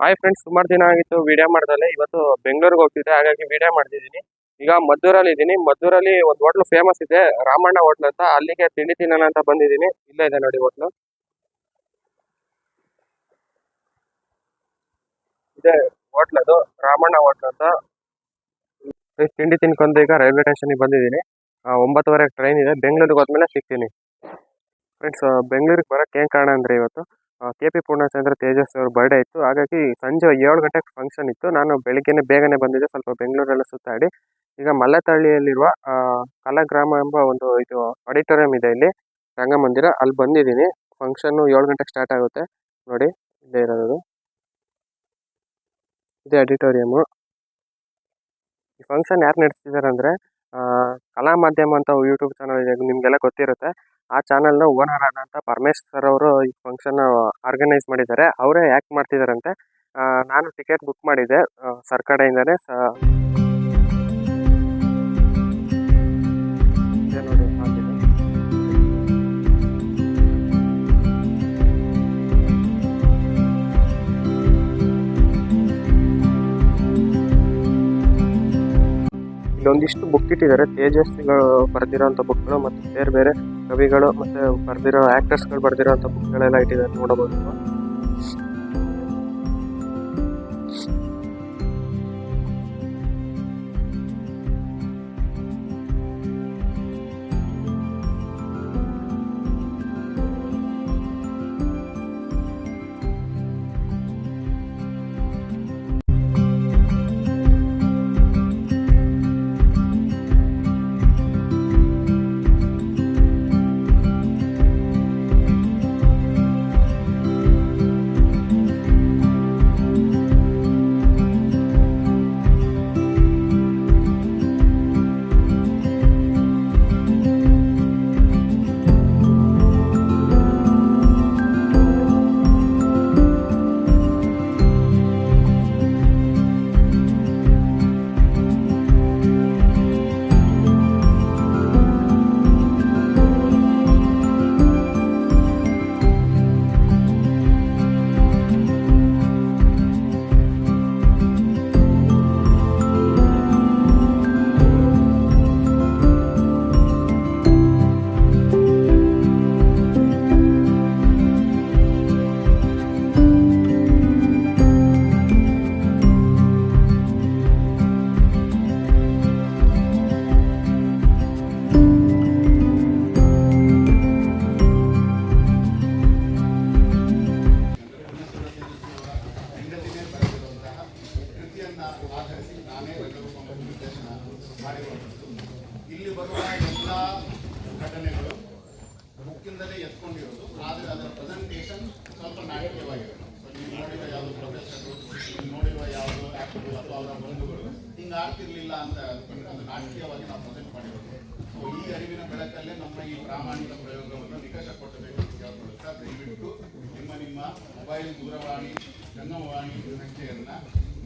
Hi friends ಸುಮಾರು ದಿನ ಆಗಿತ್ತು ವಿಡಿಯೋ ಮಾಡ್ದಲೆ ಇವತ್ತು ಬೆಂಗಳೂರಿಗೆ ಹೋಗ್ತಿದ್ದೆ, ಹಾಗಾಗಿ ವಿಡಿಯೋ ಮಾಡ್ತಿದ್ದೀನಿ. ಈಗ ಮದ್ದೂರಲ್ಲಿ ಇದ್ದೀನಿ ಮದ್ದೂರಲ್ಲಿ ಒಂದು ಹೋಟ್ಲು ಫೇಮಸ್ ಇದೆ, ರಾಮಣ್ಣ ಹೋಟ್ಲ್ ಅಂತ. ಅಲ್ಲಿಗೆ ತಿಂಡಿ ತಿನ್ನೋಣ ಅಂತ ಬಂದಿದ್ದೀನಿ. ಇಲ್ಲೇ ಇದೆ ನೋಡಿ ಹೋಟ್ಲು ಇದೆ ಹೋಟ್ಲ್ ಅದು, ರಾಮಣ್ಣ ಹೋಟ್ಲ್ ಅಂತ. ತಿಂಡಿ ತಿನ್ಕೊಂಡು ಈಗ ರೈಲ್ವೆ ಸ್ಟೇಷನ್ಗೆ ಬಂದಿದ್ದೀನಿ. ಒಂಬತ್ತುವರೆಗೆ ಟ್ರೈನ್ ಇದೆ. ಬೆಂಗಳೂರಿಗೆ ಹೋದ್ಮೇಲೆ ಸಿಗ್ತೀನಿ. ಫ್ರೆಂಡ್ಸ್ ಬೆಂಗಳೂರಿಗೆ ಬರೋಕ್ಕೆ ಏನು ಕಾರಣ ಅಂದರೆ ಇವತ್ತು ಕೆ ಪಿ ಪೂರ್ಣಚಂದ್ರ ತೇಜಸ್ ಅವ್ರ ಬರ್ಡೇ ಇತ್ತು. ಹಾಗಾಗಿ ಸಂಜೆ ಏಳು ಗಂಟೆಗೆ ಫಂಕ್ಷನ್ ಇತ್ತು. ನಾನು ಬೆಳಿಗ್ಗೆನೆ ಬೇಗನೆ ಬಂದಿದ್ದೆ. ಸ್ವಲ್ಪ ಬೆಂಗಳೂರೆಲ್ಲ ಸುತ್ತಾಡಿ. ಈಗ ಮಲ್ಲತಳ್ಳಿಯಲ್ಲಿರುವ ಕಲಾಗ್ರಾಮ ಎಂಬ ಒಂದು ಇದು ಆಡಿಟೋರಿಯಂ ಇದೆ ಇಲ್ಲಿ, ರಂಗಮಂದಿರ. ಅಲ್ಲಿ ಬಂದಿದ್ದೀನಿ. ಫಂಕ್ಷನ್ನು ಏಳು ಗಂಟೆಗೆ ಸ್ಟಾರ್ಟ್ ಆಗುತ್ತೆ. ನೋಡಿ, ಇಲ್ಲೇ ಇರೋದು. ಇದೇ ಆಡಿಟೋರಿಯಮು ಈ ಫಂಕ್ಷನ್ ಯಾರು ನಡೆಸ್ತಿದ್ದಾರೆ ಅಂದರೆ ಕಲಾ ಮಾಧ್ಯಮ ಅಂತ ಯೂಟ್ಯೂಬ್ ಚಾನಲ್ ಇದೆ. ನಿಮಗೆಲ್ಲ ಗೊತ್ತಿರುತ್ತೆ. ಆ ಚಾನಲ್ನ ಓನರ್ ಆದಂಥ ಪರಮೇಶ್ ಸರ್ ಅವರು ಈ ಫಂಕ್ಷನ್ ಆರ್ಗನೈಸ್ ಮಾಡಿದ್ದಾರೆ. ಅವರೇ ಯಾಕೆ ಮಾಡ್ತಿದ್ದಾರಂತೆ ನಾನು ಟಿಕೆಟ್ ಬುಕ್ ಮಾಡಿದ್ದೆ ಸರ್ ಕಡೆಯಿಂದನೇ ನೋಡಿ. ಇಲ್ಲೊಂದಿಷ್ಟು ಬುಕ್ ಇಟ್ಟಿದ್ದಾರೆ. ತೇಜಸ್ವಿಗಳು ಬರೆದಿರೋಂಥ ಬುಕ್ಗಳು ಮತ್ತು ಬೇರೆ ಬೇರೆ ಕವಿಗಳು ಮತ್ತೆ ಬರೆದಿರೋ ಆ್ಯಕ್ಟರ್ಸ್ಗಳು ಬರೆದಿರೋಂಥ ಬುಕ್ಗಳೆಲ್ಲ ಇಟ್ಟಿದ್ದಾರೆ ನೋಡಬಹುದು. ಘಟನೆಗಳು ಬುಕ್ಕಿಂದಲೇ ಎತ್ಕೊಂಡಿರೋದು, ಆದರೆ ಅದರ ಪ್ರೆಸೆಂಟೇಷನ್ ಸ್ವಲ್ಪ ನಾಟಕೀಯವಾಗಿರೋದು ನೀವು ನೋಡಿರುವ ಯಾವುದು ಪ್ರೊಫೆಸರು ನೋಡಿರುವ ಯಾವುದು ಆ್ಯಕ್ಟರು ಅಥವಾ ಅವರ ಬಂಧುಗಳು, ಹಿಂಗೆ ಆಗ್ತಿರ್ಲಿಲ್ಲ ಅಂತ ಒಂದು ನಾಟಕೀಯವಾಗಿ ನಾವು ಪ್ರೆಸೆಂಟ್ ಮಾಡಿರೋದು. ಸೊ ಈ ಅರಿವಿನ ಬೆಳಕಲ್ಲೇ ನಮ್ಮ ಈ ಪ್ರಾಮಾಣಿಕ ಪ್ರಯೋಗವನ್ನು ನಿಕಷ ಕೊಟ್ಟಬೇಕು ಅಂತ ಕೇಳ್ಕೊಳ್ತಾ ದಯವಿಟ್ಟು ನಿಮ್ಮ ನಿಮ್ಮ ಮೊಬೈಲ್ ದೂರವಾಣಿ ಜನ್ಮವಾಣಿ ಸಂಖ್ಯೆಯನ್ನು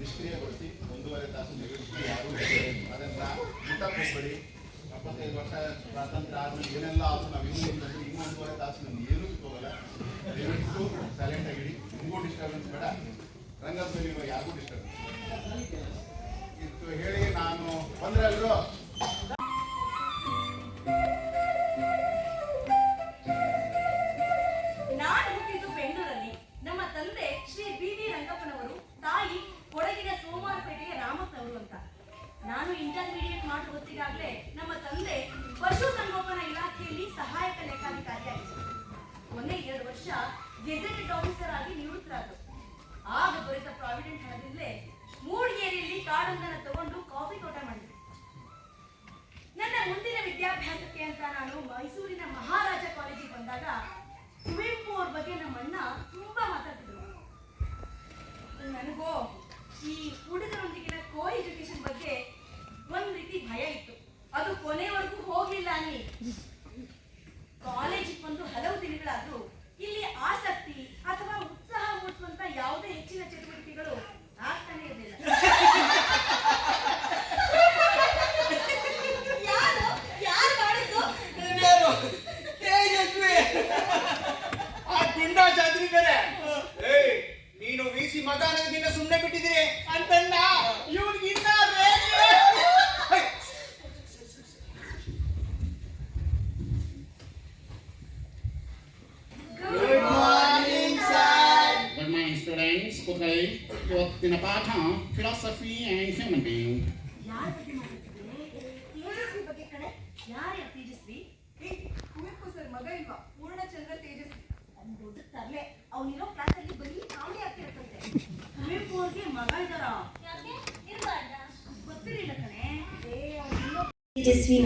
ನಿಷ್ಕ್ರಿಯಗೊಳಿಸಿ, ಒಂದೂವರೆ ತಾಸು ನಿಗದಿ ಯಾರು ಅದನ್ನು ಮುಟ್ಟಕ್ಕೆ ಎಪ್ಪತ್ತೈದು ವರ್ಷ ಸ್ವಾತಂತ್ರ್ಯ ಆದ್ಮೇಲೆ ಏನೆಲ್ಲ ಆದ್ರೂ ನಾವು ಇನ್ನೂ ಇರ್ತದೆ ಇನ್ನೊಂದೂವರೆ ತಾಸು ನಮ್ಗೆ ಏನೂ ಹೋಗಲ್ಲ ದಯವಿಟ್ಟು ಸೈಲೆಂಟ್ ಆಗಿಡಿ ನಿಮಗೂ ಡಿಸ್ಟರ್ಬೆನ್ಸ್ ಬೇಡ. ರಂಗದಲ್ಲಿರುವ ಯಾರಿಗೂ ಡಿಸ್ಟರ್ಬೆನ್ಸ್ ಇತ್ತು ಹೇಳಿ ನಾನು ಬಂದ್ರೆ ಅಲ್ರು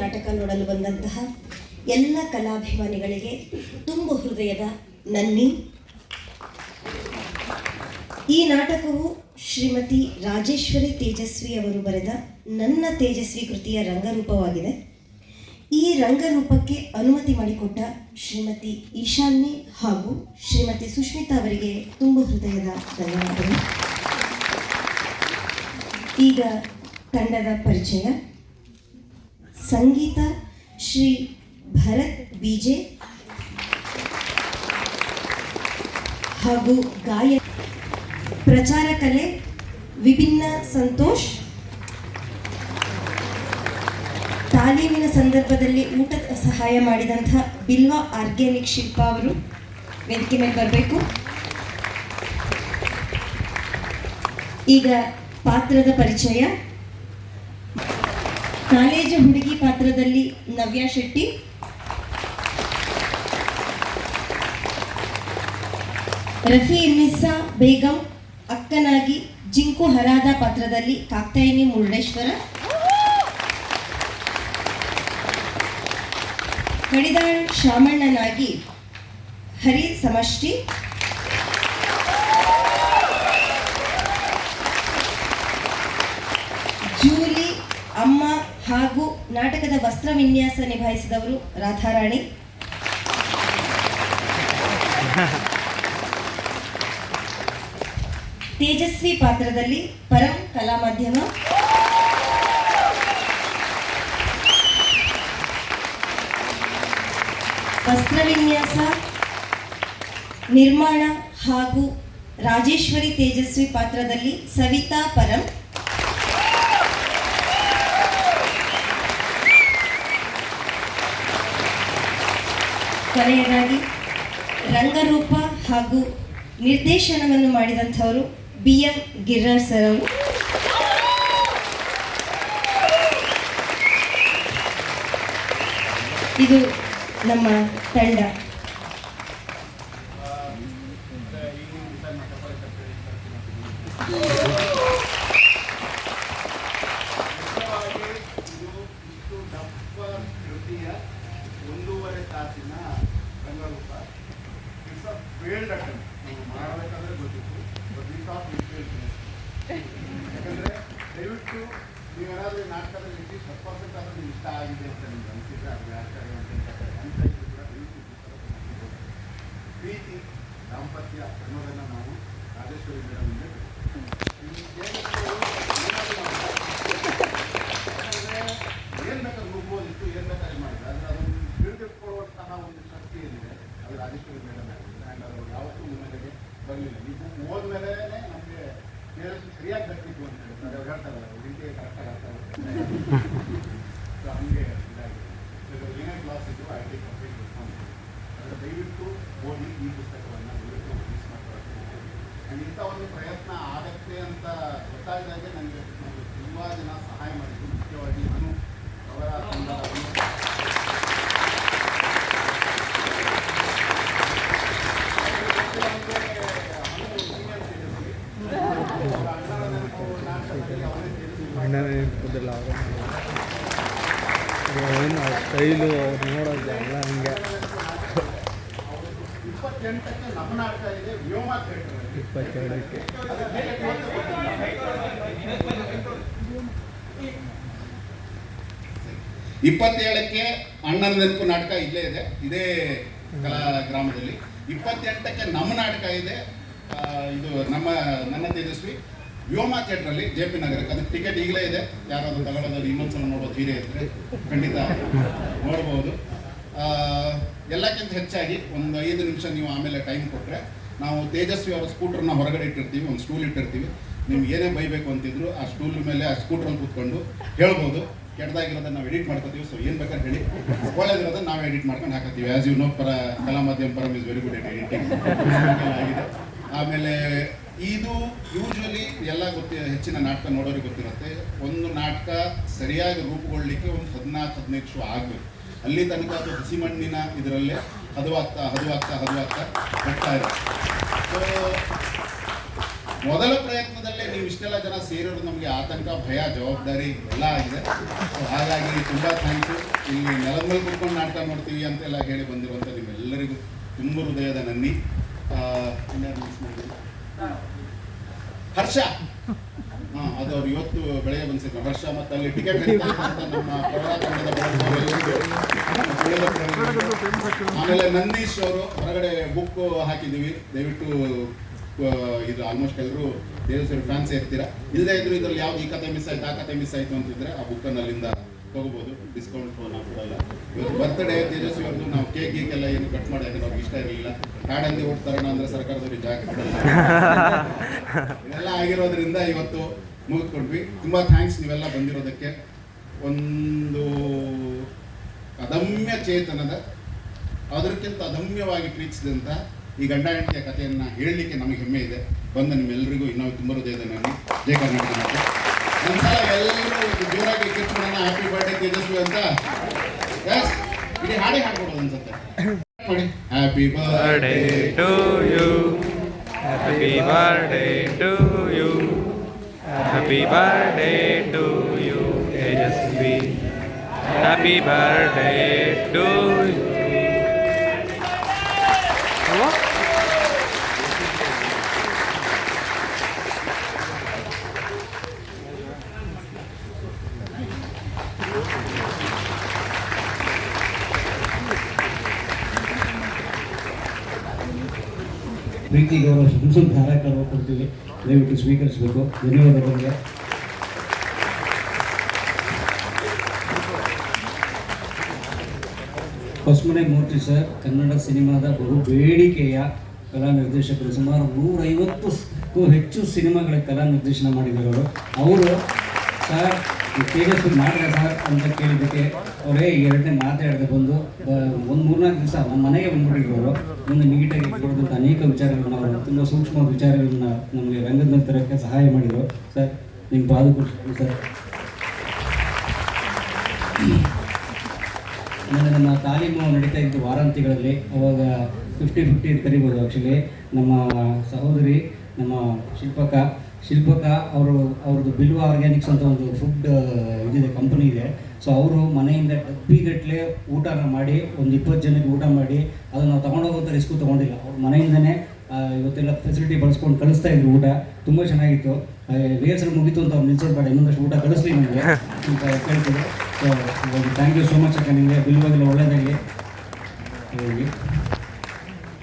ನಾಟಕ ನೋಡಲು ಬಂದಂತಹ ಎಲ್ಲ ಕಲಾಭಿಮಾನಿಗಳಿಗೆ ತುಂಬು ಹೃದಯದ ನನ್ನಿ. ಈ ನಾಟಕವು ಶ್ರೀಮತಿ ರಾಜೇಶ್ವರಿ ತೇಜಸ್ವಿ ಅವರು ಬರೆದ ನನ್ನ ತೇಜಸ್ವಿ ಕೃತಿಯ ರಂಗರೂಪವಾಗಿದೆ. ಈ ರಂಗರೂಪಕ್ಕೆ ಅನುಮತಿ ಮಾಡಿಕೊಟ್ಟ ಶ್ರೀಮತಿ ಈಶಾನ್ಯ ಹಾಗೂ ಶ್ರೀಮತಿ ಸುಷ್ಮಿತಾ ಅವರಿಗೆ ತುಂಬ ಹೃದಯದ ಧನ್ಯವಾದಗಳು. ಈಗ ತಂಡದ ಪರಿಚಯ. ಸಂಗೀತ ಶ್ರೀ ಭರತ್ ಬಿಜೆ ಹಾಗೂ ಗಾಯ ಪ್ರಚಾರ ಕಲೆ ವಿಭಿನ್ನ ಸಂತೋಷ್. ತಾಲೀಮಿನ ಸಂದರ್ಭದಲ್ಲಿ ಊಟದ ಸಹಾಯ ಮಾಡಿದಂಥ ಬಿಲ್ವ ಆರ್ಗ್ಯಾನಿಕ್ ಶಿಲ್ಪ ಅವರು ವೇದಿಕೆ ಮೇಲೆ ಬರಬೇಕು. ಈಗ ಪಾತ್ರದ ಪರಿಚಯ. ಕಾಲೇಜು ಹುಡುಗಿ ಪಾತ್ರದಲ್ಲಿ ನವ್ಯ ಶೆಟ್ಟಿ. ರಫಿ ನಿಸ್ಸಾ ಬೇಗಂ, ಅಕ್ಕನಾಗಿ ಜಿಂಕು ಹರಾದ ಪಾತ್ರದಲ್ಲಿ ಕಾಕ್ತಾಯಿನಿ ಮುರುಡೇಶ್ವರ. ಕಡಿದಾಳ್ ಶಾಮಣ್ಣನಾಗಿ ಹರಿ ಸಮಷ್ಟಿ. ಹಾಗೂ ನಾಟಕದ ವಸ್ತ್ರ ವಿನ್ಯಾಸ ನಿಭಾಯಿಸಿದವರು ರಾಧಾರಾಣಿ. ತೇಜಸ್ವಿ ಪಾತ್ರದಲ್ಲಿ ಪರಂ ಕಲಾ ಮಾಧ್ಯಮ ವಸ್ತ್ರ ವಿನ್ಯಾಸ, ನಿರ್ಮಾಣ ಹಾಗೂ ರಾಜೇಶ್ವರಿ ತೇಜಸ್ವಿ ಪಾತ್ರದಲ್ಲಿ ಸವಿತಾ ಪರಂ. ಕೊನೆಯದಾಗಿ ರಂಗರೂಪ ಹಾಗೂ ನಿರ್ದೇಶನವನ್ನು ಮಾಡಿದಂಥವರು ಬಿ ಎಂ ಗಿರ್ರಾಜ್ ಸರ್ ಅವರು. ಇದು ನಮ್ಮ ತಂಡ ಮುಖ್ಯವಾಗಿ ಇದು ಇಷ್ಟು ದಪ್ಪ ಕೃತಿಯ ಒಂದೂವರೆ ತಾಸಿನ ರಂಗರೂಪ ಇಟ್ಸ್ ಅ ಫೇಲ್ಡ್ ಅಟೆಂಪ್ ನಾವು ಮಾಡಬೇಕಾದ್ರೆ ಗೊತ್ತಿತ್ತು but we thought we failed ಯಾಕಂದರೆ ದಯವಿಟ್ಟು ನೀವೇನಾದರೂ ನಾಟಕದಲ್ಲಿ ಇಟ್ಟು ಇಷ್ಟ ಆಗಿದೆ ಅಂತ ನಿಮ್ಗೆ ಅನಿಸಿದ್ರೆ ಅದು ಕಡೆ ಅಂತ ಪ್ರೀತಿ ದಾಂಪತ್ಯ ಅನ್ನೋದನ್ನು ನಾವು ರಾಜೇಶ್ವರಿ ಮೇಡಮ್ ಮುಂದೆ ಏನ್ ಬೇಕಾದ್ರೆ ನುಗ್ಬೋದಿತ್ತು ಏನ್ ಬೇಕಾದ್ರೆ ಅದನ್ನು ಹಿಡಿದಿಟ್ಕೊಳ್ಳುವಂತಹ ಒಂದು ಶಕ್ತಿ ಏನಿದೆ, ಅದು ರಾಜೇಶ್ವರಿ ಮೇಡಮ್ ಆ್ಯಂಡ್ ಯಾವತ್ತೂ ಮುನ್ನೆಲೆಗೆ ಬರಲಿಲ್ಲ. ನೀವು ಹೋದ್ಮೇಲೆ ನಮಗೆ ಕೇಳಿಸಿ ಸರಿಯಾಗಿ ಬರ್ತಿತ್ತು ಅಂತ ಹೇಳ್ತಾರೆ ಅವ್ರು ಹೇಳ್ತಾರಲ್ಲ ಹಿಂಗೆ ಕರೆಕ್ಟಾಗಿ ಅರ್ಥ ಆಗುತ್ತೆ ಸೊ ಹಂಗೆ ಇದಾಗಿದೆ ಸೊ ಇದು ಏನೇ ಕ್ಲಾಸ್ ಇದ್ದು ಐ ಟಿ ಕಂಪ್ಲೀಟ್ ಅದರ ದಯವಿಟ್ಟು ಓದಿ ಈ ಪುಸ್ತಕವನ್ನು ದಯವಿಟ್ಟು ಮಿಸ್ ಮಾಡ್ಕೊಳ್ಳೋದು ಆ್ಯಂಡ್ ಇಂಥ ಒಂದು ಪ್ರಯತ್ನ ಆಗತ್ತೆ ಅಂತ ಗೊತ್ತಾಗಿದ್ದಾಗೆ ನನಗೆ ತುಂಬ ಜನ ಸಹಾಯ ಮಾಡಿದ್ರು. ಮುಖ್ಯವಾಗಿ ನಾನು ಅವರ ತಂಡವನ್ನು ಏನು ಸ್ಟೈಲು ಅವ್ರು ನೋಡೋದು ಎಲ್ಲ ಹಂಗೆ ಇಪ್ಪತ್ತೆಂಟಕ್ಕೆ ನಮ್ಮ ನಾಟಕ ಇದೆ ವ್ಯೋಮ ಥಿಯೇಟರ್ ಇಪ್ಪತ್ತೆರಡಕ್ಕೆ ಇಪ್ಪತ್ತೇಳಕ್ಕೆ ಅಣ್ಣನ ನೆನಪು ನಾಟಕ ಇಲ್ಲೇ ಇದೆ. ಇದೇ ಕಲಾ ಗ್ರಾಮದಲ್ಲಿ. ಇಪ್ಪತ್ತೆಂಟಕ್ಕೆ ನಮ್ಮ ನಾಟಕ ಇದೆ. ಇದು ನಮ್ಮ ನನ್ನ ತೇಜಸ್ವಿ ವ್ಯೋಮ ಥಿಯೇಟ್ರಲ್ಲಿ ಜೆ ಪಿ ನಗರಕ್ಕೆ. ಅದಕ್ಕೆ ಟಿಕೆಟ್ ಈಗಲೇ ಇದೆ. ಯಾರಾದರೂ ತಗೊಳ್ಳೋದು ಇನ್ನೊಂದ್ಸಲ ನೋಡೋ ಹೀರೆ ಇದ್ರೆ ಖಂಡಿತ ನೋಡ್ಬೋದು. ಎಲ್ಲಕ್ಕಿಂತ ಹೆಚ್ಚಾಗಿ ಒಂದು ಐದು ನಿಮಿಷ ನೀವು ಆಮೇಲೆ ಟೈಮ್ ಕೊಟ್ಟರೆ ನಾವು ತೇಜಸ್ವಿ ಅವರ ಸ್ಕೂಟ್ರನ್ನ ಹೊರಗಡೆ ಇಟ್ಟಿರ್ತೀವಿ, ಒಂದು ಸ್ಟೂಲ್ ಇಟ್ಟಿರ್ತೀವಿ. ನಿಮ್ಗೆ ಏನೇ ಬೈಬೇಕು ಅಂತಿದ್ರು ಆ ಸ್ಟೂಲ್ ಮೇಲೆ ಆ ಸ್ಕೂಟ್ರಲ್ಲಿ ಕೂತ್ಕೊಂಡು ಹೇಳ್ಬೋದು. ಕೆಟ್ಟದಾಗಿರೋದನ್ನ ನಾವು ಎಡಿಟ್ ಮಾಡ್ಕೊತೀವಿ ಸೊ ಏನು ಬೇಕಾದ್ರೆ ಹೇಳಿ. ಒಳ್ಳೇದಿರೋದನ್ನ ನಾವು ಎಡಿಟ್ ಮಾಡ್ಕೊಂಡು ಹಾಕತ್ತೀವಿ. ಆ್ಯಸ್ ಯು ನೋ ಪರ, ಕಲಾ ಮಾಧ್ಯಮ Param is very good at editing ಆಗಿದೆ. ಆಮೇಲೆ ಇದು ಯೂಶ್ವಲಿ ಎಲ್ಲ ಗೊತ್ತಿ, ಹೆಚ್ಚಿನ ನಾಟಕ ನೋಡೋರಿಗೆ ಗೊತ್ತಿರುತ್ತೆ. ಒಂದು ನಾಟಕ ಸರಿಯಾಗಿ ರೂಪುಗೊಳ್ಳಲಿಕ್ಕೆ ಒಂದು ಹದಿನಾಲ್ಕು, ಹದಿನೈದು ಶೋ ಆಗಬೇಕು. ಅಲ್ಲಿ ತನಕ ಅದು ಹಸಿಮಣ್ಣಿನ ಇದರಲ್ಲೇ ಹದುವಾಗ್ತಾ, ಹದವಾಗ್ತಾ ಹದವಾಗ್ತಾ ಬರ್ತಾ ಇದೆ. ಸೊ ಮೊದಲ ಪ್ರಯತ್ನದಲ್ಲೇ ನೀವು ಇಷ್ಟೆಲ್ಲ ಜನ ಸೇರೋರು ನಮಗೆ ಆತಂಕ ಭಯ, ಜವಾಬ್ದಾರಿ ಎಲ್ಲ ಆಗಿದೆ. ಹಾಗಾಗಿ ತುಂಬ ಥ್ಯಾಂಕ್ಸು ಇಲ್ಲಿ ನೆಲದ ಮೇಲೆ ಕುತ್ಕೊಂಡು ನಾಟಕ ನೋಡ್ತೀವಿ ಅಂತೆಲ್ಲ ಹೇಳಿ ಬಂದಿರುವಂಥ ನಿಮ್ಮೆಲ್ಲರಿಗೂ ತುಂಬ ಹೃದಯದ ನನ್ನಿ? ಹರ್ಷ. ಹಾ, ಅದು ಅವ್ರು ಇವತ್ತು ಬೆಳಗ್ಗೆ ಬಂದಿದ್ರು ಹರ್ಷ ಮತ್ತು ಅಲ್ಲಿ ಟಿಕೆಟ್ ನಮ್ಮ ಆಮೇಲೆ ನಂದೀಶ್ ಅವರು ಹೊರಗಡೆ ಬುಕ್ ಹಾಕಿದ್ದೀವಿ. ದಯವಿಟ್ಟು ಇದು ಆಲ್ಮೋಸ್ಟ್ ಎಲ್ಲರೂ ದೇವಸ್ಥಾನ ಫ್ಯಾನ್ಸ್ ಇರ್ತೀರಾ? ಇಲ್ಲದೆ ಇದ್ರು ಇದ್ರಲ್ಲಿ ಯಾವ್ದು ಈ ಕತೆ ಮಿಸ್ ಆಯ್ತು, ಆ ಕತೆ ಮಿಸ್ ಆಯ್ತು ಅಂತಿದ್ರೆ ಆ ಬುಕ್ಕನ್ನು ಅಲ್ಲಿಂದ ತಗೋಬಹುದು ಡಿಸ್ಕೌಂಟ್ ಫೋನ್ ಕೊಡಲ್ಲ ಇವತ್ತು ಬರ್ತ್ಡೇ ತೇಜಸ್ವಿ ಅವ್ರದ್ದು ನಾವು ಕೇಕ್ ಗೀಕ್ ಎಲ್ಲ ಏನು ಕಟ್ ಮಾಡಿ ಅವ್ರಿಗೆ ಇಷ್ಟ ಇರಲಿಲ್ಲ. ಕಾಡಂದಿ ಓಟ್ ಅಂದ್ರೆ ಸರ್ಕಾರದವ್ರಿಗೆ ಜಾಗ ಕೊಡಲ್ಲ ಇದೆಲ್ಲ ಆಗಿರೋದ್ರಿಂದ ಇವತ್ತು ಮುಗಿದ್ಕೊಂಡ್ವಿ. ತುಂಬಾ ಥ್ಯಾಂಕ್ಸ್ ನೀವೆಲ್ಲ ಬಂದಿರೋದಕ್ಕೆ. ಒಂದು ಅದಮ್ಯ ಚೇತನದ, ಅದಕ್ಕಿಂತ ಅದಮ್ಯವಾಗಿ ಪ್ರೀತಿಸಿದಂಥ ಈ ಗಂಡ ಹೆಂಡತಿಯ ಕಥೆಯನ್ನು ಹೇಳಲಿಕ್ಕೆ ನಮಗೆ ಹೆಮ್ಮೆ ಇದೆ. ಬಂದ ನಿಮ್ಮೆಲ್ಲರಿಗೂ ಇನ್ನೂ ತುಂಬ ಹೃದಯದ ನಾನು ಜಯ ಕರ್ನಾಟಕ. ಒಂದ್ಸಲ ಎಲ್ಲರೂ ಜೋರಾಗಿ ಮಾಡೋಣ ಹ್ಯಾಪಿ ಬರ್ಡೇ ತೇಜಸ್ವಿ ಅಂತ. ಎಸ್ ಇಡೀ ಹಾಡೇ ಹಾಡ್ಕೊಡೋದು ಅನ್ಸುತ್ತೆ. ಮಾಡಿ. Happy birthday to you happy birthday to you happy birthday to you Tejaswi. Happy birthday to to ಪ್ರೀತಿ ಗೌರವ ಸಂಸತ್ ಕಾರ್ಯಕ್ರಮ ಕೊಡ್ತೀವಿ. ದಯವಿಟ್ಟು ಸ್ವೀಕರಿಸಬೇಕು. ಧನ್ಯವಾದಗಳಿಗೆ ಹೊಸಮನೆ ಮೂರ್ತಿ ಸರ್, ಕನ್ನಡ ಸಿನಿಮಾದ ಬಹು ಬೇಡಿಕೆಯ ಕಲಾ ನಿರ್ದೇಶಕರು ಸುಮಾರು ನೂರೈವತ್ತಕ್ಕೂ ಹೆಚ್ಚು ಸಿನಿಮಾಗಳ ಕಲಾ ನಿರ್ದೇಶನ ಮಾಡಿದ್ದಾರೆ ಅವರು. ಸರ್ ತೇಜಸ್ವಿ ನಾಟಕ ಸರ್ ಅಂತ ಕೇಳಿದ್ದಕ್ಕೆ ಅವರೇ ಎರಡನೇ ಮಾತಾಡದೆ ಬಂದು ಒಂದು ಮೂರ್ನಾಲ್ಕು ದಿವಸ ನಮ್ಮ ಮನೆಗೆ ಬಂದ್ಬಿಟ್ಟಿದ್ರು ಒಂದು ನೀಟಾಗಿ ಕೊಡೋದಂಥ ಅನೇಕ ವಿಚಾರಗಳನ್ನ ಅವರು, ತುಂಬ ಸೂಕ್ಷ್ಮ ವಿಚಾರಗಳನ್ನ ನಮಗೆ ರಂಗದ ತರೋಕ್ಕೆ ಸಹಾಯ ಮಾಡಿದರು. ಸರ್ ನಿಮ್ಮ ಪಾದ ಕೊಡ್ತೀನಿ ಸರ್. ಆಮೇಲೆ ನಮ್ಮ ತಾಲೀಮು ನಡೀತಾ ಇದ್ದು ವಾರಾಂತ್ಯಗಳಲ್ಲಿ. ಅವಾಗ ಫಿಫ್ಟಿ ಫಿಫ್ಟಿ ಕರಿಬೋದು ಆ್ಯಕ್ಚುಲಿ ನಮ್ಮ ಸಹೋದರಿ, ನಮ್ಮ ಶಿಲ್ಪಕ ಶಿಲ್ಪಕ ಅವರು, ಅವ್ರದ್ದು ಬಿಲ್ವ ಆರ್ಗ್ಯಾನಿಕ್ಸ್ ಅಂತ ಒಂದು ಫುಡ್ ಇದಿದೆ ಕಂಪನಿ ಇದೆ. ಸೊ ಅವರು ಮನೆಯಿಂದ ಡಬ್ಬಿಗಟ್ಟಲೆ ಊಟನ ಮಾಡಿ, ಒಂದು ಇಪ್ಪತ್ತು ಜನಕ್ಕೆ ಊಟ ಮಾಡಿ, ಅದನ್ನು ನಾವು ತೊಗೊಂಡೋಗೋಂಥ ರಿಸ್ಕು ತೊಗೊಂಡಿಲ್ಲ. ಅವ್ರ ಮನೆಯಿಂದನೇ ಇವತ್ತೆಲ್ಲ ಫೆಸಿಲಿಟಿ ಬಳಸ್ಕೊಂಡು ಕಳಿಸ್ತಾ ಇದ್ರು ಊಟ. ತುಂಬ ಚೆನ್ನಾಗಿತ್ತು. ರಿಹರ್ಸಲ್ ಮುಗೀತು ಅಂತ ಅವ್ರು ನಿಲ್ಸೋದು ಬೇಡ ಇನ್ನೊಂದಷ್ಟು ಊಟ ಕಳಿಸ್ಲಿ ನಿಮಗೆ ಅಂತ ಕೇಳ್ತೀವಿ so thank you so much ಅಕ್ಕ ನಿಮಗೆ. ಬಿಲ್ವಾಗಿಲ್ಲ ಒಳ್ಳೆಯದಾಗಲಿ ಹೋಗಿ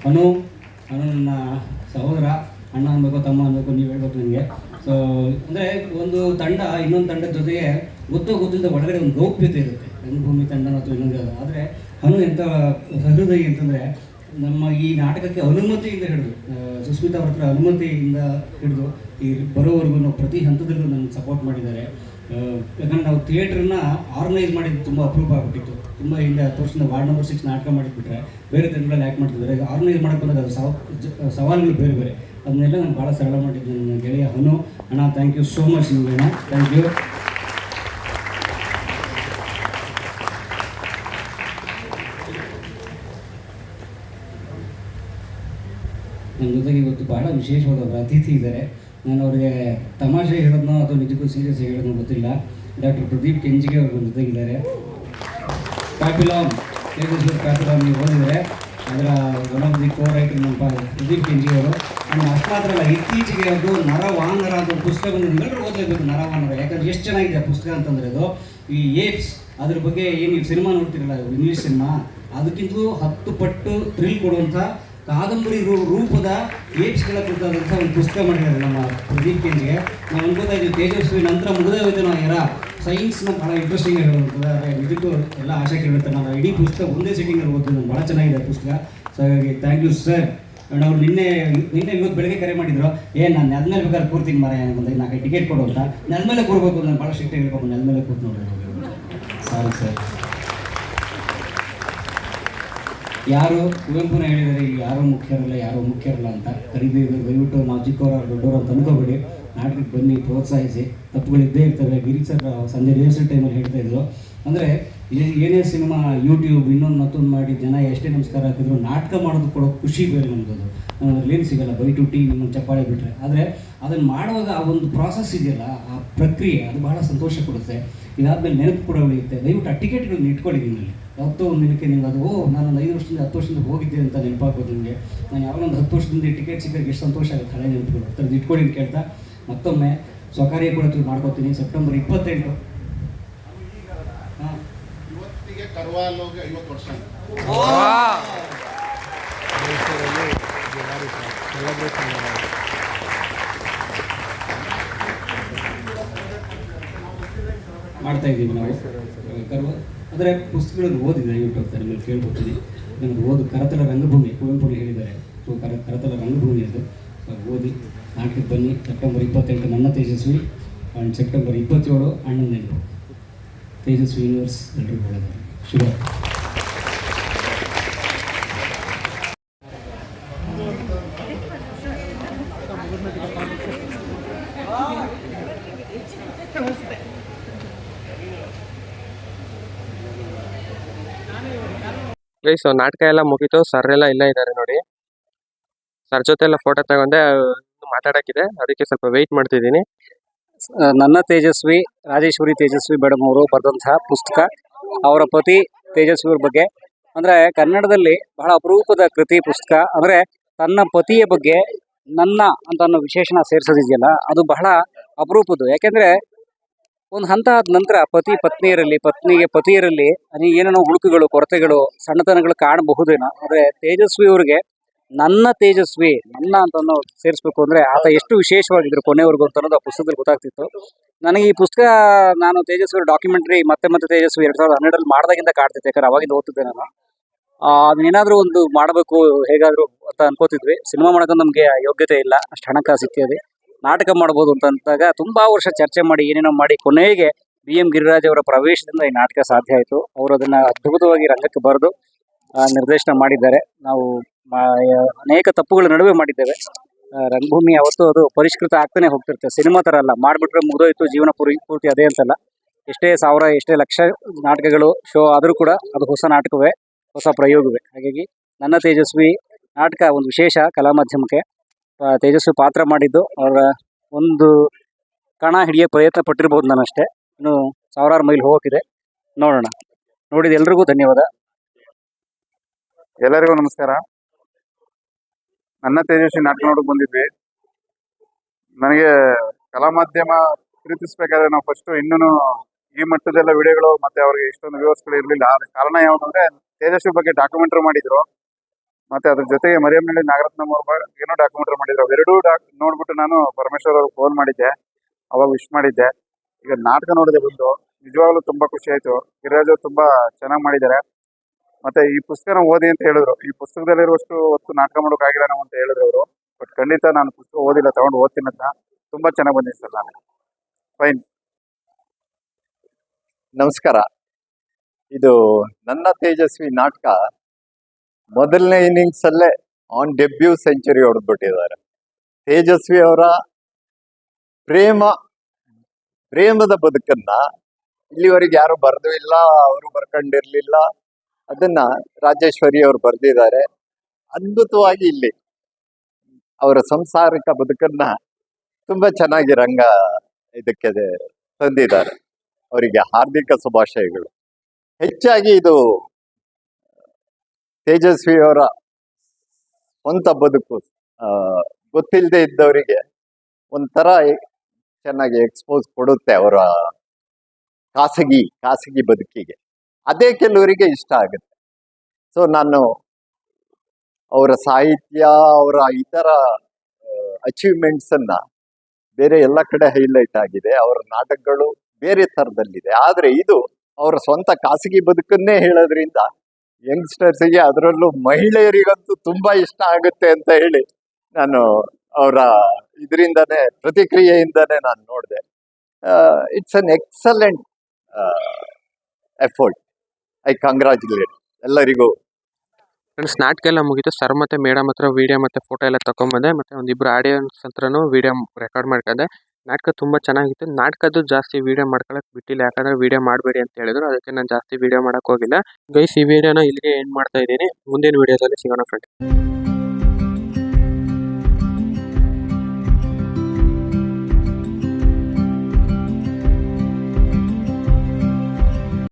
ಅನು ಅನು ನನ್ನ ಸಹೋದರ, ಅಣ್ಣ ಅನ್ಬೇಕು, ತಮ್ಮ ಅನ್ಬೇಕು, ನೀವು ಹೇಳ್ಬೇಕು ನನಗೆ ಸೊ ಅಂದರೆ ಒಂದು ತಂಡ ಇನ್ನೊಂದು ತಂಡದ ಜೊತೆಗೆ ಗೊತ್ತೋ ಗೊತ್ತಿಲ್ಲದ ಒಳಗಡೆ ಒಂದು ಗೌಪ್ಯತೆ ಇರುತ್ತೆ. ರಂಗಭೂಮಿ ತಂಡ ಅಥವಾ ಇನ್ನೊಂದು. ಆದರೆ ಅನು ಎಂಥ ಸಹೃದಯ ಅಂತಂದರೆ ನಮ್ಮ ಈ ನಾಟಕಕ್ಕೆ ಅನುಮತಿಯಿಂದ ಹಿಡಿದು ಸುಸ್ಮಿತಾ ಅವ್ರ ಹತ್ರ ಅನುಮತಿಯಿಂದ ಹಿಡಿದು ಈ ಬರೋವರೆಗೂ ಪ್ರತಿ ಹಂತದಲ್ಲೂ ನನಗೆ ಸಪೋರ್ಟ್ ಮಾಡಿದ್ದಾರೆ. ಯಾಕಂದ್ರೆ ನಾವು ಥಿಯೇಟ್ರನ್ನ ಆರ್ಗನೈಸ್ ಮಾಡಿದ್ದು ತುಂಬ ಅಪರೂಪ ಆಗಿಬಿಟ್ಟಿತ್ತು. ತುಂಬ ಹಿಂದೆ ವರ್ಷದ ವಾರ್ಡ್ ನಂಬರ್ ಸಿಕ್ಸ್ ನಾಟಕ ಮಾಡಿಬಿಟ್ರೆ ಬೇರೆ ತಂಡಗಳಲ್ಲಿ ಆ್ಯಕ್ಟ್ ಮಾಡ್ತಿದ್ದಾರೆ. ಆರ್ಗನೈಸ್ ಮಾಡೋಕ್ಕೆ ಬಂದಾಗ ಅದು ಸವಾಲುಗಳು ಬೇರೆ ಬೇರೆ. ಅದನ್ನೆಲ್ಲ ನಾನು ಭಾಳ ಸರಳ ಮಾಡಿದ್ದೀನಿ ನನ್ನ ಗೆಳೆಯ ಹನು. ಅಣ್ಣ ಥ್ಯಾಂಕ್ ಯು ಸೋ ಮಚ್ ನಿಮಗೆ ಅಣ್ಣ. ಥ್ಯಾಂಕ್ ಯು ನನ್ನ ಜೊತೆಗೆ ಇವತ್ತು ಬಹಳ ವಿಶೇಷವಾದ ಒಬ್ಬ ಅತಿಥಿ ಇದ್ದಾರೆ. ನಾನು ಅವರಿಗೆ ತಮಾಷೆ ಹೇಳೋದನ್ನೋ ಅಥವಾ ನಿಜಕ್ಕೂ ಸೀರಿಯಸ್ ಹೇಳೋದನ್ನೋ ಗೊತ್ತಿಲ್ಲ. ಡಾಕ್ಟರ್ ಪ್ರದೀಪ್ ಕೆಂಜಿಗೆ ಅವರು ನನ್ನ ಜೊತೆಗಿದ್ದಾರೆ ಪ್ಯಾಪಿಲಾಮ್ ಪ್ಯಾಪಿಲಾಮ್ ನೀವು ಓದಿದರೆ ಅದರ one of the core writer ನಮ್ಮ ಪ್ರದೀಪ್ ಕೆಂಜಿ ಅವರು. ಮಾತ್ರ ಅಲ್ಲ ಇತ್ತೀಚೆಗೆ ಅದು ನರವಾನರ ಅಂತ ಒಂದು ಪುಸ್ತಕ ಎಲ್ಲರೂ ಓದಲೇಬೇಕು ನರವಾನರ. ಯಾಕಂದ್ರೆ ಎಷ್ಟು ಚೆನ್ನಾಗಿದೆ ಆ ಪುಸ್ತಕ ಅಂತಂದರೆ ಅದು ಈ ಏಪ್ಸ್, ಅದ್ರ ಬಗ್ಗೆ ಏನು ನೀವು ಸಿನಿಮಾ ನೋಡ್ತಿರಲ್ಲ ಇಂಗ್ಲೀಷ್ ಸಿನಿಮಾ. ಅದಕ್ಕಿಂತಲೂ ಹತ್ತು ಪಟ್ಟು ಥ್ರಿಲ್ ಕೊಡುವಂಥ ಕಾದಂಬರಿ ರೂಪದ ಏಪ್ಸ್ಗಳ ಕುರಿತಾದಂಥ ಒಂದು ಪುಸ್ತಕ ಮಾಡಿದ್ದಾರೆ ನಮ್ಮ ಪ್ರದೀಪ್ ಕೆಂಜಿಗೆ ನಾವು ಅನ್ಕೋತಾ ಇದ್ದೀವಿ ತೇಜಸ್ವಿ ನಂತರ ಮುಗಿದೇ ಹೋಯ್ತು ನಾವು ಯಾರ? ಸೈನ್ಸ್ನ ಭಾಳ ಇಂಟ್ರೆಸ್ಟಿಂಗ್ ಆದರೆ ಇದಕ್ಕೂ ಎಲ್ಲ ಆಶಾ ಕೇಳುತ್ತೆ ನಾವು ಇಡೀ ಪುಸ್ತಕ ಒಂದೇ ಸೆಟ್ಟಿಂಗಲ್ಲಿ ಓದ್ತೀನಿ ನಾನು ಭಾಳ ಚೆನ್ನಾಗಿದೆ ಪುಸ್ತಕ. ಸೊ ಹಾಗಾಗಿ ಥ್ಯಾಂಕ್ ಯು ಸರ್ ಅವ್ರು ನಿನ್ನೆ ನಿನ್ನೆ ಇವತ್ತು ಬೆಳಗ್ಗೆ ಕರೆ ಮಾಡಿದ್ರು, ಏ, ನಾನು ನೆಲದ ಮೇಲೆ ಬೇಕಾದ್ರೆ ಕೂರ್ತೀನಿ ಮರ ಬಂದಾಗ ನಾಲ್ಕು ಟಿಕೆಟ್ ಕೊಡು ಅಂತ. ನೆಲದ ಮೇಲೆ ಕೂರ್ಬೇಕು ನಾನು ಭಾಳ ಸ್ಟ್ರಿಕ್ಟ್ ಹೇಳ್ಬೇಕು, ನೆಲದ ಮೇಲೆ ಕೂತ್ ನೋಡಿ. ಸಾರಿ ಸರ್ ಯಾರು ಕುವೆಂಪುನ ಹೇಳಿದರೆ ಇಲ್ಲಿ ಯಾರೂ ಮುಖ್ಯರಲ್ಲ ಯಾರೂ ಮುಖ್ಯರಲ್ಲ ಅಂತ ಕರಿಬೇಕು ದಯವಿಟ್ಟು ನಾವು ಚಿಕ್ಕವರು ದೊಡ್ಡವರು ಅಂತ ಅನ್ಕೋಬೇಡಿ. ನಾಟಕಕ್ಕೆ ಬನ್ನಿ, ಪ್ರೋತ್ಸಾಹಿಸಿ. ತಪ್ಪುಗಳಿದ್ದೇ ಇರ್ತವೆ. ಗಿರಿ ಸರ್ ಸಂಜೆ ರಿಹರ್ಸಲ್ ಟೈಮಲ್ಲಿ ಹೇಳ್ತಾ ಇದ್ರು. ಅಂದರೆ ಏನೇ ಸಿನಿಮಾ ಯೂಟ್ಯೂಬ್ ಇನ್ನೊಂದು ಮತ್ತೊಂದು ಮಾಡಿ ಜನ ಎಷ್ಟೇ ನಮಸ್ಕಾರ ಹಾಕಿದ್ರು, ನಾಟಕ ಮಾಡೋದು ಕೊಡೋ ಖುಷಿ ಬೇರೆ ಅದು ಅದ್ರಲ್ಲೇನು ಸಿಗಲ್ಲ ಬೈ ಟು ಟಿ ನಿಮ್ಮ ಚಪ್ಪಾಳೆ ಬಿಟ್ಟರೆ ಆದರೆ ಅದನ್ನು ಮಾಡುವಾಗ ಆ ಒಂದು ಪ್ರಾಸೆಸ್ ಇದೆಯಲ್ಲ, ಆ ಪ್ರಕ್ರಿಯೆ, ಅದು ಬಹಳ ಸಂತೋಷ ಕೊಡುತ್ತೆ. ಇದಾದಮೇಲೆ ನೆನಪು ಕೂಡ ಉಳಿಯುತ್ತೆ. ದಯವಿಟ್ಟು ಆ ಟಿಕೆಟ್ಗಳನ್ನ ಇಟ್ಕೊಳ್ಳಿ ನಿಮ್ಮಲ್ಲಿ. ಯಾವತ್ತೋ ಒಂದು ದಿನಕ್ಕೆ ನೀವು ಅದು, ಓ, ನಾನು ಐದು ವರ್ಷದಿಂದ, ಹತ್ತು ವರ್ಷದಿಂದ ಹೋಗಿದ್ದೆ ಅಂತ ನೆನಪಾಗ್ಬೋದು ನಿಮಗೆ. ನಾನು ಯಾವಾಗ ಒಂದು ಹತ್ತು ವರ್ಷದಿಂದ ಟಿಕೆಟ್ ಸಿಕ್ಕಿದ್ರೆ ಎಷ್ಟು ಸಂತೋಷ ಆಗುತ್ತೆ, ಹಳೆ ನೆನಪುಗಳು. ಥರದ್ದು ಇಟ್ಕೊಳ್ಳಿ ಅಂತ ಕೇಳ್ತಾ ಮತ್ತೊಮ್ಮೆ ಸ್ವಕಾರ್ಯ ಕೂಡ ಮಾಡ್ಕೊತೀನಿ. ಸೆಪ್ಟೆಂಬರ್ ಇಪ್ಪತ್ತೆಂಟು ಹಾಂ ಸೆಲೆಬ್ರೇಷನ್ ಮಾಡ್ತಾ ಇದ್ದೀವಿ ನಾವು ಕರ್ವ. ಅಂದರೆ ಪುಸ್ತಕಗಳನ್ನು ಓದಿದೆ ದಯವಿಟ್ಟು ಅಂತ ನಿಮ್ಮಲ್ಲಿ ಕೇಳ್ಕೊತೀನಿ ನನಗೆ ಓದು, ಕರತಲ ರಂಗಭೂಮಿ ಕುವೆಂಪು ಹೇಳಿದ್ದಾರೆ. ಕರ, ಕರತಲ ರಂಗಭೂಮಿ ಅದು. ಓದಿ ನಾಟಕಕ್ಕೆ ಬನ್ನಿ. ಸೆಪ್ಟೆಂಬರ್ ಇಪ್ಪತ್ತೆಂಟು, ನನ್ನ ತೇಜಸ್ವಿ. ಆ್ಯಂಡ್ ಸೆಪ್ಟೆಂಬರ್ ಇಪ್ಪತ್ತೇಳು ಅಣ್ಣನ ತೇಜಸ್ವಿ ಯೂನಿವರ್ಸ್ ಎಲ್ಲರಿಗೂ ಒಳ್ಳೆಯದು ಶುಭ ಗೈಸ್ ನಾಟಕ ಎಲ್ಲ ಮುಗೀತು. ಸರ್ ಎಲ್ಲ ಇಲ್ಲ ಇದ್ದಾರೆ ನೋಡಿ. ಸರ್ ಜೊತೆ ಎಲ್ಲ ಫೋಟೋ ತಗೊಂಡೆ ಮಾತಾಡಕ್ಕಿದೆ. ಅದಕ್ಕೆ ಸ್ವಲ್ಪ ವೆಯ್ಟ್ ಮಾಡ್ತಿದ್ದೀನಿ. ನನ್ನ ತೇಜಸ್ವಿ, ರಾಜೇಶ್ವರಿ ತೇಜಸ್ವಿ ಮೇಡಮ್ ಅವರು ಬರೆದಂತಹ ಪುಸ್ತಕ ಅವರ ಪತಿ ತೇಜಸ್ವಿ ಅವ್ರ ಬಗ್ಗೆ. ಅಂದ್ರೆ ಕನ್ನಡದಲ್ಲಿ ಬಹಳ ಅಪರೂಪದ ಕೃತಿ ಪುಸ್ತಕ. ಅಂದ್ರೆ ತನ್ನ ಪತಿಯ ಬಗ್ಗೆ ನನ್ನ ಅಂತ ಅನ್ನೋ ವಿಶೇಷಣ ಸೇರಿಸೋದಿದೆಯಲ್ಲ, ಅದು ಬಹಳ ಅಪರೂಪದ್ದು. ಯಾಕೆಂದ್ರೆ ಒಂದು ಹಂತ ಆದ ನಂತರ ಪತಿ ಪತ್ನಿಯರಲ್ಲಿ, ಪತ್ನಿಗೆ ಪತಿಯರಲ್ಲಿ, ಅಲ್ಲಿ ಏನೇನೋ ಉಳುಕುಗಳು ಕೊರತೆಗಳು, ಸಣ್ಣತನಗಳು ಕಾಣಬಹುದೇನೋ. ಆದರೆ ತೇಜಸ್ವಿ ಅವ್ರಿಗೆ ನನ್ನ ತೇಜಸ್ವಿ, ನನ್ನ ಅಂತ ಸೇರಿಸ್ಬೇಕು ಅಂದ್ರೆ ಆತ ಎಷ್ಟು ವಿಶೇಷವಾಗಿದ್ರು ಕೊನೆವರೆಗೂ ಅಂತ ಅನ್ನೋದು ಆ ಪುಸ್ತಕದಲ್ಲಿ ಗೊತ್ತಾಗ್ತಿತ್ತು. ನನಗೆ ಈ ಪುಸ್ತಕ ನಾನು ತೇಜಸ್ವಿ ಡಾಕ್ಯುಮೆಂಟ್ರಿ ಮತ್ತೆ ಮತ್ತೆ ತೇಜಸ್ವಿ ಎರಡ್ ಸಾವಿರದ ಹನ್ನೆರಡರಲ್ಲಿ ಮಾಡ್ದಾಗಿಂದ ಕಾಡ್ತಿತ್ತು ಯಾಕಂದ್ರೆ ಅವಾಗಿಂದ ಓದ್ತಿದ್ದೆ ನಾನು. ಅದನ್ನೇನಾದ್ರೂ ಒಂದು ಮಾಡಬೇಕು ಹೇಗಾದರೂ ಅಂತ ಅನ್ಕೋತಿದ್ವಿ. ಸಿನಿಮಾ ಮಾಡೋಕೆ ನಮಗೆ ಯೋಗ್ಯತೆ ಇಲ್ಲ, ಅಷ್ಟು ಹಣಕಾಸು ಇತ್ಯಾದಿ. ನಾಟಕ ಮಾಡ್ಬೋದು ಅಂತ ಅಂದಾಗ ತುಂಬಾ ವರ್ಷ ಚರ್ಚೆ ಮಾಡಿ, ಏನೇನೋ ಮಾಡಿ, ಕೊನೆಗೆ ಬಿ ಎಂ ಗಿರಿರಾಜ್ ಅವರ ಪ್ರವೇಶದಿಂದ ಈ ನಾಟಕ ಸಾಧ್ಯ ಆಯಿತು. ಅವರು ಅದನ್ನ ಅದ್ಭುತವಾಗಿ ರಂಗಕ್ಕೆ ಬರೆದು ನಿರ್ದೇಶನ ಮಾಡಿದ್ದಾರೆ. ನಾವು ಅನೇಕ ತಪ್ಪುಗಳ ನಡುವೆ ಮಾಡಿದ್ದೇವೆ. ರಂಗಭೂಮಿ ಯಾವತ್ತೂ ಅದು ಪರಿಷ್ಕೃತ ಆಗ್ತಾನೆ ಹೋಗ್ತಿರ್ತದೆ ಸಿನಿಮಾ ಥರ ಅಲ್ಲ. ಮಾಡಿಬಿಟ್ರೆ ಮುಗಿದೋಯ್ತು, ಜೀವನ ಪೂರಿ, ಪೂರ್ತಿ ಅದೇ ಅಂತಲ್ಲ. ಎಷ್ಟೇ ಸಾವಿರ, ಎಷ್ಟೇ ಲಕ್ಷ ನಾಟಕಗಳು ಶೋ ಆದರೂ ಕೂಡ ಅದು ಹೊಸ ನಾಟಕವೇ, ಹೊಸ ಪ್ರಯೋಗವೇ. ಹಾಗಾಗಿ ನನ್ನ ತೇಜಸ್ವಿ ನಾಟಕ, ಒಂದು ವಿಶೇಷ ಕಲಾ ಮಾಧ್ಯಮಕ್ಕೆ ತೇಜಸ್ವಿ ಪಾತ್ರ ಮಾಡಿದ್ದು. ಅವರ ಒಂದು ಕಣ ಹಿಡಿಯೋ ಪ್ರಯತ್ನ ಪಟ್ಟಿರ್ಬೋದು ನಾನಷ್ಟೇ. ಇನ್ನು ಸಾವಿರಾರು ಮೈಲ್ ಹೋಗೋಕ್ಕಿದೆ ನೋಡೋಣ. ನೋಡಿದ ಎಲ್ರಿಗೂ ಧನ್ಯವಾದ. ಎಲ್ಲರಿಗೂ ನಮಸ್ಕಾರ. ನನ್ನ ತೇಜಸ್ವಿ ನಾಟಕ ನೋಡಕ್ ಬಂದಿದ್ವಿ. ನನಗೆ ಕಲಾ ಮಾಧ್ಯಮ ಪ್ರೀತಿಸ್ಬೇಕಾದ್ರೆ ನಾವು ಫಸ್ಟ್ ಇನ್ನೂ ಈ ಮಟ್ಟದೆಲ್ಲ ವಿಡಿಯೋಗಳು ಮತ್ತೆ ಅವ್ರಿಗೆ ಇಷ್ಟೊಂದು ವ್ಯೂವರ್ಸ್ಗಳು ಇರಲಿಲ್ಲ. ಅದ್ರ ಕಾರಣ ಯಾವುದಂದ್ರೆ ತೇಜಸ್ವಿ ಬಗ್ಗೆ ಡಾಕ್ಯುಮೆಂಟ್ರಿ ಮಾಡಿದ್ರು. ಮತ್ತೆ ಅದ್ರ ಜೊತೆಗೆ ಮರಿಯಮ್ನಳ್ಳಿ ನಾಗರತ್ನ ಅವ್ರ ಏನೋ ಡಾಕ್ಯುಮೆಂಟ್ರಿ ಮಾಡಿದ್ರು. ಅವೆರಡೂ ಡಾಕ್ ನೋಡ್ಬಿಟ್ಟು ನಾನು ಪರಮೇಶ್ವರ್ ಅವ್ರಿಗೆ ಫೋನ್ ಮಾಡಿದ್ದೆ. ಅವಾಗ ವಿಶ್ ಮಾಡಿದ್ದೆ. ಈಗ ನಾಟಕ ನೋಡಿದೆ ಬಂದು ನಿಜವಾಗ್ಲೂ ತುಂಬಾ ಖುಷಿ ಆಯ್ತು. ಗಿರಿರಾಜ್ ತುಂಬಾ ಚೆನ್ನಾಗಿ ಮಾಡಿದ್ದಾರೆ. ಮತ್ತೆ ಈ ಪುಸ್ತಕನ ಓದಿ ಅಂತ ಹೇಳಿದ್ರು. ಈ ಪುಸ್ತಕದಲ್ಲಿರುವಷ್ಟು ಹೊತ್ತು ನಾಟಕ ಮಾಡೋಕ್ಕಾಗಿಲ್ಲ ನಾವು ಅಂತ ಹೇಳಿದ್ರು ಅವರು. ಬಟ್ ಖಂಡಿತ ನಾನು ಪುಸ್ತಕ ಓದಿಲ್ಲ, ತಗೊಂಡು ಓದ್ತೀನಿ ಅಂತ ತುಂಬಾ ಚೆನ್ನಾಗಿ ಬಂದಿದೆ ಸರ್ ನಾನು. ಫೈನ್ ನಮಸ್ಕಾರ. ಇದು ನನ್ನ ತೇಜಸ್ವಿ ನಾಟಕ ಮೊದಲನೇ ಇನ್ನಿಂಗ್ಸ್ ಅಲ್ಲೇ ಆನ್ ಡೆಬ್ಯೂ ಸೆಂಚುರಿ ಹೊಡೆದ್ಬಿಟ್ಟಿದ್ದಾರೆ. ತೇಜಸ್ವಿ ಅವರ ಪ್ರೇಮ, ಪ್ರೇಮದ ಬದುಕನ್ನ ಇಲ್ಲಿವರೆಗೆ ಯಾರು ಬರೆದು ಇಲ್ಲ, ಅವರು ಬರ್ಕೊಂಡಿರ್ಲಿಲ್ಲ. ಅದನ್ನ ರಾಜೇಶ್ವರಿ ಅವರು ಬರೆದಿದ್ದಾರೆ. ಅದ್ಭುತವಾಗಿ ಇಲ್ಲಿ ಅವರ ಸಂಸಾರಿಕ ಬದುಕನ್ನ ತುಂಬಾ ಚೆನ್ನಾಗಿ ರಂಗ ಇದಕ್ಕೆ ತಂದಿದ್ದಾರೆ. ಅವರಿಗೆ ಹಾರ್ದಿಕ ಶುಭಾಶಯಗಳು. ಹೆಚ್ಚಾಗಿ ಇದು ತೇಜಸ್ವಿಯವರ ಸ್ವಂತ ಬದುಕು ಗೊತ್ತಿಲ್ಲದೆ ಇದ್ದವರಿಗೆ ಒಂಥರ ಚೆನ್ನಾಗಿ ಎಕ್ಸ್ಪೋಸ್ ಕೊಡುತ್ತೆ ಅವರ ಖಾಸಗಿ ಖಾಸಗಿ ಬದುಕಿಗೆ. ಅದೇ ಕೆಲವರಿಗೆ ಇಷ್ಟ ಆಗುತ್ತೆ. ಸೊ ನಾನು ಅವರ ಸಾಹಿತ್ಯ, ಅವರ ಇತರ ಅಚೀವ್ಮೆಂಟ್ಸ್ ಅನ್ನ ಬೇರೆ ಎಲ್ಲ ಕಡೆ ಹೈಲೈಟ್ ಆಗಿದೆ. ಅವರ ನಾಟಕಗಳು ಬೇರೆ ಥರದಲ್ಲಿದೆ. ಆದರೆ ಇದು ಅವರ ಸ್ವಂತ ಖಾಸಗಿ ಬದುಕನ್ನೇ ಹೇಳೋದ್ರಿಂದ ಯಂಗ್ಸ್ಟರ್ಸಿಗೆ ಅದರಲ್ಲೂ ಮಹಿಳೆಯರಿಗಂತೂ ತುಂಬಾ ಇಷ್ಟ ಆಗುತ್ತೆ ಅಂತ ಹೇಳಿ ನಾನು ಅವರ ಇದರಿಂದನೇ, ಪ್ರತಿಕ್ರಿಯೆಯಿಂದನೇ ನಾನು ನೋಡಿದೆ. It's an excellent effort I congratulate ಎಲ್ಲರಿಗೂ. ಫ್ರೆಂಡ್ಸ್ ನಾಟಕ ಎಲ್ಲ ಮುಗೀತು. ಸರ್ ಮತ್ತೆ ಮೇಡಮ್ ಹತ್ರ ವಿಡಿಯೋ ಮತ್ತೆ ಫೋಟೋ ಎಲ್ಲ ತಗೊಂಬಂದೆ ಮತ್ತೆ ಒಂದಿಬ್ರು ಆಡಿಯನ್ಸ್ ಹತ್ರನೂ ವಿಡಿಯೋ ರೆಕಾರ್ಡ್ ಮಾಡ್ಕೊಂಡೆ. ನಾಟಕ ತುಂಬ ಚೆನ್ನಾಗಿತ್ತು. ನಾಟಕದ್ದು ಜಾಸ್ತಿ ವಿಡಿಯೋ ಮಾಡ್ಕೊಳಕ್ ಬಿಟ್ಟಿಲ್ಲ. ಯಾಕಂದ್ರೆ ವಿಡಿಯೋ ಮಾಡಬೇಡಿ ಅಂತ ಹೇಳಿದ್ರು. ಅದಕ್ಕೆ ನಾನು ಜಾಸ್ತಿ ವಿಡಿಯೋ ಮಾಡಕ್ ಹೋಗಿಲ್ಲ. ಗೈಸ್ ಈ ವಿಡಿಯೋನ ಇಲ್ಲಿಗೆ ಎಂಡ್ ಮಾಡ್ತಾ ಇದ್ದೀನಿ. ಮುಂದಿನ ವಿಡಿಯೋದಲ್ಲಿ ಸಿಗೋಣ ಫ್ರೆಂಡ್ಸ್